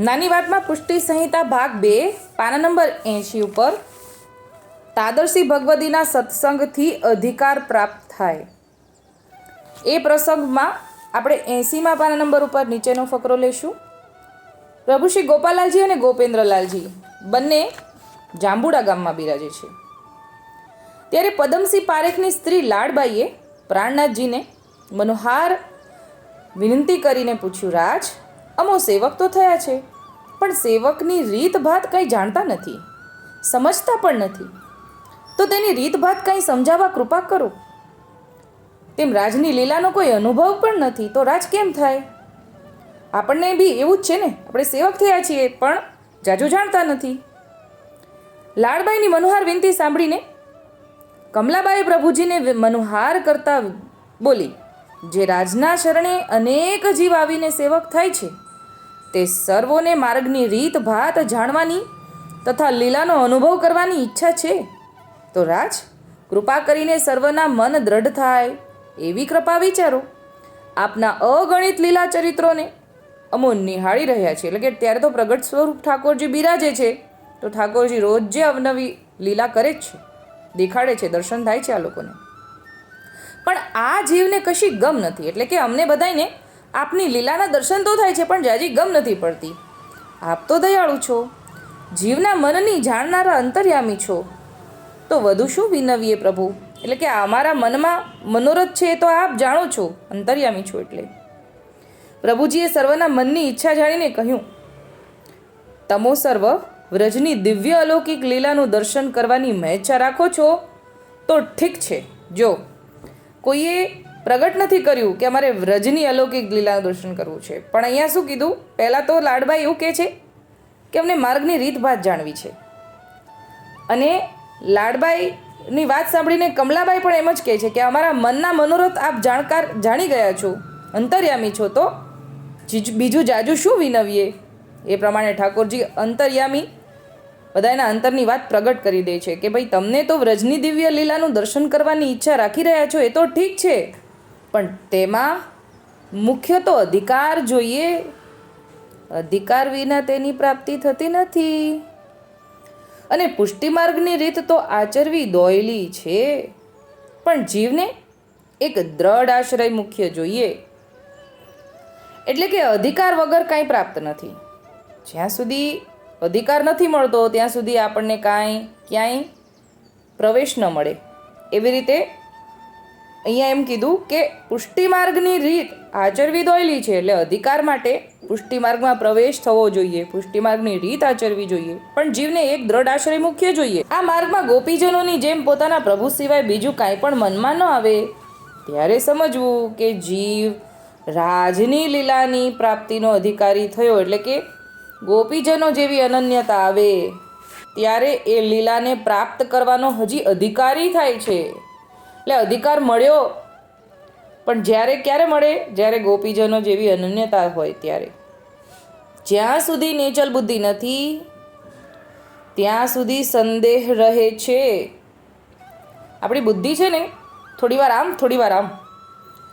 નાની વાતમાં પુષ્ટિ સંહિતા ભાગ બે, પાના નંબર એંશી ઉપર તાદરસી ભગવતીના સત્સંગથી અધિકાર પ્રાપ્ત થાય. એ પ્રસંગમાં આપણે એંસીમાં પાના નંબર ઉપર નીચેનો ફકરો લઈશું પ્રભુ શ્રી ગોપાલાલજી અને ગોપેન્દ્રલાલજી બંને જાંબુડા ગામમાં બિરાજે છે. ત્યારે પદમસિંહ પારેખની સ્ત્રી લાડબાઈએ પ્રાણનાથજીને મનોહાર વિનંતી કરીને પૂછ્યું, રાજ અમો સેવક તો થયા છે. પણ સેવકની રીતભાત કંઈ જાણતા નથી. સમજતા પણ નથી. તો તેની રીતભાત કંઈ સમજાવવા કૃપા કરો. તેમ રાજની લીલાનો કોઈ અનુભવ પણ નથી, તો રાજ કેમ થાય? આપણને બી એવું જ છે ને, આપણે સેવક થયા છીએ, પણ જાજુ જાણતા નથી. લાડબાઈની મનોહાર વિનંતી સાંભળીને કમલાબાઈ પ્રભુજીને મનોહાર કરતા બોલી, જે રાજના શરણે અનેક જીવ આવીને સેવક થાય છે તે સર્વોને માર્ગની રીત ભાત જાણવાની તથા લીલાનો અનુભવ કરવાની ઈચ્છા છે. તો રાજ, કૃપા કરીને સર્વના મન દ્રઢ થાય એવી કૃપા વિચારો. આપના અગણિત લીલા ચરિત્રોને અમો નિહાળી રહ્યા છે. એટલે કે ત્યારે તો પ્રગટ સ્વરૂપ ઠાકોરજી બિરાજે છે. તો ઠાકોરજી રોજ જે અવનવી લીલા કરે જ છે. દેખાડે છે, દર્શન થાય છે આ લોકોને. પણ આ જીવને કશી ગમ નથી. એટલે કે અમને બધાયને આપની લીલાના દર્શન તો થાય છે, પણ જાજી ગમ નથી પડતી. આપ તો દયાળુ છો. જીવના મનની જાણનારા અંતર્યામી છો. તો વધુ શું વિનવીએ પ્રભુ? એટલે કે અમારા મનમાં મનોરથ છે તો આપ જાણો છો, અંતર્યામી છો એટલે. પ્રભુજીએ સર્વના મનની ઈચ્છા જાણીને કહ્યું, તમો સર્વ વ્રજની દિવ્ય અલૌકિક લીલાનું દર્શન કરવાની મહેચ્છા રાખો છો? તો ઠીક છે. જો કોઈએ પ્રગટ નથી કર્યું કે અમારે વ્રજની અલૌકિક લીલાનું દર્શન કરવું છે. પણ અહીંયા શું કીધું? પહેલાં તો લાડબાઈ એવું કહે છે કે અમને માર્ગની રીતભાત જાણવી છે. અને લાડબાઈની વાત સાંભળીને કમલાબાઈ પણ એમ જ કહે છે કે અમારા મનના મનોરથ આપ જાણકાર જાણી ગયા છો. અંતર્યામી છો તો બીજું જાજુ શું વિનવીએ? એ પ્રમાણે ઠાકોરજી અંતર્યામી બધાના અંતરની વાત પ્રગટ કરી દે છે કે ભાઈ, તમને તો વ્રજની દિવ્ય લીલાનું દર્શન કરવાની ઈચ્છા રાખી રહ્યા છો, એ તો ઠીક છે. પણ તેમાં મુખ્ય તો અધિકાર જોઈએ. અધિકાર વિના તેની પ્રાપ્તિ થતી નથી. અને પુષ્ટિમાર્ગની રીત તો આચરવી દોયલી છે. પણ જીવને એક દ્રઢ આશ્રય મુખ્ય જોઈએ. એટલે કે અધિકાર વગર કાંઈ પ્રાપ્ત નથી. જ્યાં સુધી અધિકાર નથી મળતો, ત્યાં સુધી આપણને કાંઈ, ક્યાંય પ્રવેશ ન મળે. એવી રીતે અહીંયા એમ કીધું કે પુષ્ટિમાર્ગની રીત આચરવી દોયલી છે એટલે અધિકાર માટે પુષ્ટિમાર્ગમાં પ્રવેશ થવો જોઈએ, પુષ્ટિમાર્ગની રીત આચરવી જોઈએ. પણ જીવને એક દ્રઢ આશ્રય મુખ્ય જોઈએ. આ માર્ગમાં ગોપીજનોની જેમ પોતાના પ્રભુ સિવાય બીજું કાંઈ પણ મનમાં ન આવે. ત્યારે સમજવું કે જીવ રાજની લીલાની પ્રાપ્તિનો અધિકારી થયો એટલે કે ગોપીજનો જેવી અનન્યતા આવે. ત્યારે એ લીલાને પ્રાપ્ત કરવાનો હજી અધિકારી થાય છે. એટલે અધિકાર મળ્યો, પણ જ્યારે ક્યારે મળે? જ્યારે ગોપીજનો જેવી અનન્યતા હોય ત્યારે. જ્યાં સુધી નેચલ બુદ્ધિ નથી, ત્યાં સુધી સંદેહ રહે છે. આપણી બુદ્ધિ છે ને થોડી વાર આમ થોડી વાર આમ.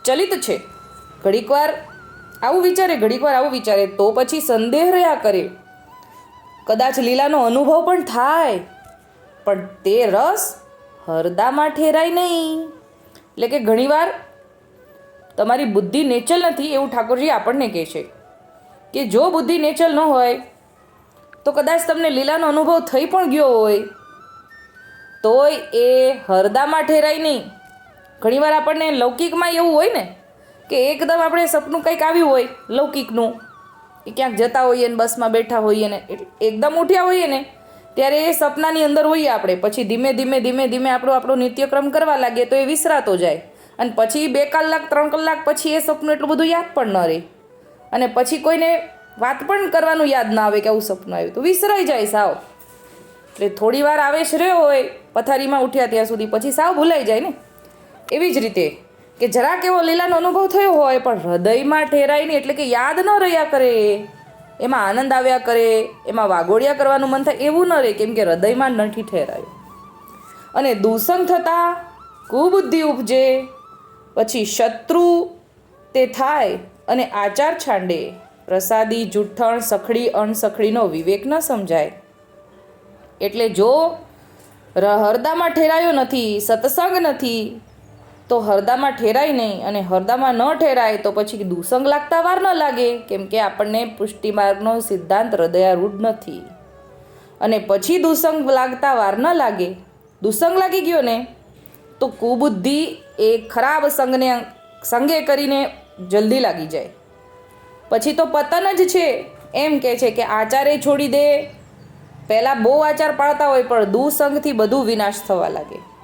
ચલિત છે. ઘડીક વાર આવું વિચારે ઘડીક વાર આવું વિચારે, તો પછી સંદેહ રહ્યા કરે. કદાચ લીલાનો અનુભવ પણ થાય, પણ તે રસ હરદામાં ઠેરાય નહીં. એટલે કે ઘણીવાર તમારી બુદ્ધિ નેચલ નથી એવું ઠાકોરજી આપણને કહે છે. કે જો બુદ્ધિ નેચલ ન હોય, તો કદાચ તમને લીલાનો અનુભવ થઈ પણ ગયો હોય. તોય એ હરદામાં ઠેરાય નહીં. ઘણીવાર આપણને લૌકિકમાં એવું હોય ને, કે એકદમ આપણે સપનું કંઈક આવ્યું હોય, લૌકિકનું. કે ક્યાંક જતા હોઈએ ને, બસમાં બેઠા હોઈએ ને એકદમ ઉઠ્યા હોઈએ ને ત્યારે એ સપનાની અંદર હોઈએ આપણે. પછી ધીમે ધીમે ધીમે ધીમે આપણો આપણો નિત્યક્રમ કરવા લાગીએ તો એ વિસરાતો જાય. અને પછી બે કલાક, ત્રણ કલાક પછી એ સપનું એટલું બધું યાદ પણ ન રહે. અને પછી કોઈને વાત પણ કરવાનું યાદ ના આવે કે આવું સપનું આવ્યું. તો વિસરાઈ જાય સાવ. એટલે થોડી વાર આવેશ રહ્યો હોય, પથારીમાં ઉઠ્યા ત્યાં સુધી પછી સાવ ભૂલાઈ જાય ને. એવી જ રીતે કે જરાક એવો લીલાનો અનુભવ થયો હોય, પણ હૃદયમાં ઠેરાય નહીં એટલે કે યાદ ન રહ્યા કરે. એમાં આનંદ આવ્યા કરે, એમાં વાગોડિયા કરવાનું મન થાય, એવું ન રહે કેમ કે હૃદયમાં નથી ઠેરાયું. અને દૂષણ થતાં કુબુદ્ધિ ઉપજે, પછી શત્રુ તે થાય અને આચાર છાંડે. પ્રસાદી જૂઠ્ઠણ સખડી, અણસખડીનો વિવેક ન સમજાય. એટલે જો હરદામાં ઠેરાયો નથી, સત્સંગ નથી તો હરદામાં ઠેરાય નહીં અને હરદામાં ન ઠેરાય તો પછી દુસંગ લાગતા વાર ન લાગે, કેમ કે આપણને પુષ્ટિમાર્ગનો સિદ્ધાંત હૃદયારૂઢ નથી. અને પછી દુસંગ લાગતા વાર ન લાગે. દુસંગ લાગી ગયો ને, તો કુબુદ્ધિ એ ખરાબ સંગને સંગે કરીને જલ્દી લાગી જાય. પછી તો પતન જ છે. એમ કે છે કે આચારે છોડી દે. પહેલાં બહુ આચાર પાળતા હોય પણ દુસંગથી બધું વિનાશ થવા લાગે.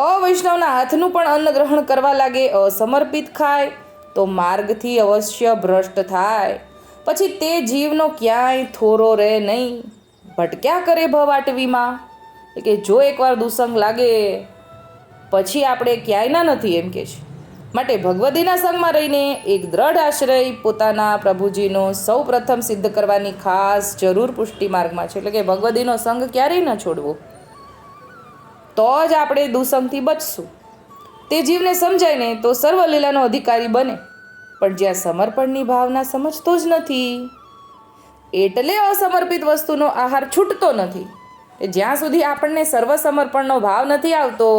અવૈષ્ણવના હાથનું પણ અન્ન ગ્રહણ કરવા લાગે અસમર્પિત ખાય, તો માર્ગથી અવશ્ય ભ્રષ્ટ થાય. પછી તે જીવનો ક્યાંય થોરો રહે નહીં. ભટક્યા કરે ભવાટવીમાં કે જો એકવાર દુસંગ લાગે, પછી આપણે ક્યાંયના નથી એમ કે છે. માટે ભગવદીના સંગમાં રહીને એક દ્રઢ આશ્રય પોતાના પ્રભુજીનો સૌ પ્રથમ સિદ્ધ કરવાની ખાસ જરૂર પુષ્ટિ માર્ગમાં છે. એટલે કે ભગવદીનો સંગ ક્યારેય ન છોડવો. તો જ આપણે દુસંગથી બચશું. તે જીવને સમજાય ને તો સર્વલીલાનો અધિકારી બને, પણ જ્યાં સમર્પણની ભાવના સમજતો જ નથી. એટલે અસમર્પિત વસ્તુનો આહાર છૂટતો નથી. જ્યાં સુધી આપણને સર્વસમર્પણનો ભાવ નથી આવતો,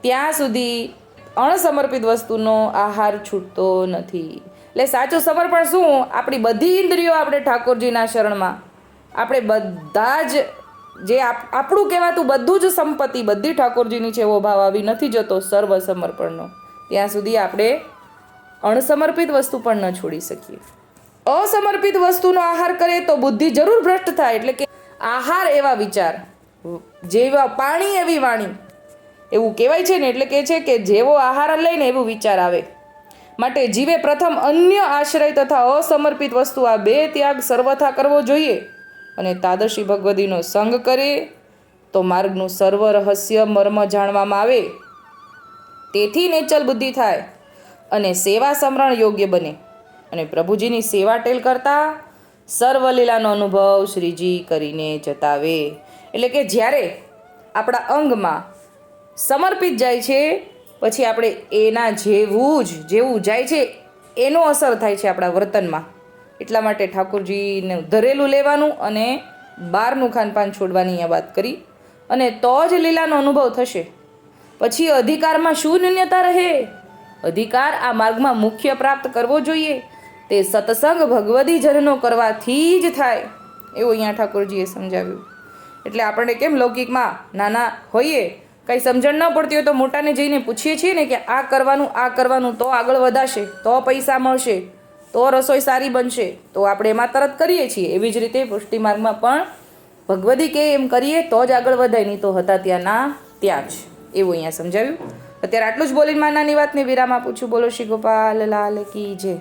ત્યાં સુધી અણસમર્પિત વસ્તુનો આહાર છૂટતો નથી. એટલે સાચું સમર્પણ શું? આપણી બધી ઇન્દ્રિયો આપણે ઠાકોરજીના શરણમાં. આપણે બધા જ જે આપ- આપણું કહેવાતું બધું જ સંપત્તિ બધી ઠાકોરજીની છે, એવો ભાવ આવી નથી જતો સર્વ સમર્પણનો ત્યાં સુધી આપણે અણસમર્પિત વસ્તુ પણ ન છોડી શકીએ. અસમર્પિત વસ્તુનો આહાર કરે તો બુદ્ધિ જરૂર ભ્રષ્ટ થાય, એટલે કે આહાર એવા વિચાર, જેવા પાણી એવી વાણી, એવું કહેવાય છે ને, એટલે કે છે કે જેવો આહાર લઈને એવું વિચાર આવે. માટે જીવે પ્રથમ અન્ય આશ્રય તથા અસમર્પિત વસ્તુ આ બે ત્યાગ સર્વથા કરવો જોઈએ. અને તાદર્શી ભગવદીનો સંગ કરે, તો માર્ગનું સર્વ રહસ્ય મર્મ જાણવામાં આવે. તેથી નેચલ બુદ્ધિ થાય અને સેવા સમરણ યોગ્ય બને. અને પ્રભુજીની સેવા ટેલ કરતા સર્વ લીલાનો અનુભવ શ્રીજી કરીને જતાવે. એટલે કે જ્યારે આપણા અંગમાં સમર્પિત જાય છે, પછી આપણે એના જેવું જ, જેવું જાય છે, એનો અસર થાય છે આપણા વર્તનમાં. એટલા માટે ઠાકોરજીને ધરેલું લેવાનું અને બહારનું ખાનપાન છોડવાની અહીંયા વાત કરી. અને તો જ લીલાનો અનુભવ થશે. પછી અધિકારમાં શું ન્યૂન્યતા રહે? અધિકાર આ માર્ગમાં મુખ્ય પ્રાપ્ત કરવો જોઈએ. તે સત્સંગ ભગવદી જનનો કરવાથી જ થાય. એવું અહીંયા ઠાકોરજીએ સમજાવ્યું. એટલે આપણે કેમ લૌકિકમાં નાના હોઈએ, કંઈ સમજણ ન પડતી હોય તો મોટાને જઈને પૂછીએ છીએ ને કે આ કરવાનું આ કરવાનું તો આગળ વધાશે, તો પૈસા મળશે. તો રસોઈ સારી બનશે. તો આપણે એમાં તરત કરીએ છીએ. એવી જ રીતે પુષ્ટિમાર્ગમાં પણ ભગવદી કે એમ કરીએ તો જ આગળ વધાય. નહીં તો હતા ત્યાંના ત્યાં જ. એવું અહીંયા સમજાવ્યું. અત્યારે આટલું જ બોલીને માનાની વાતને વિરામ આપું છું. બોલો શ્રી ગોપાલ, લાલ કી જય.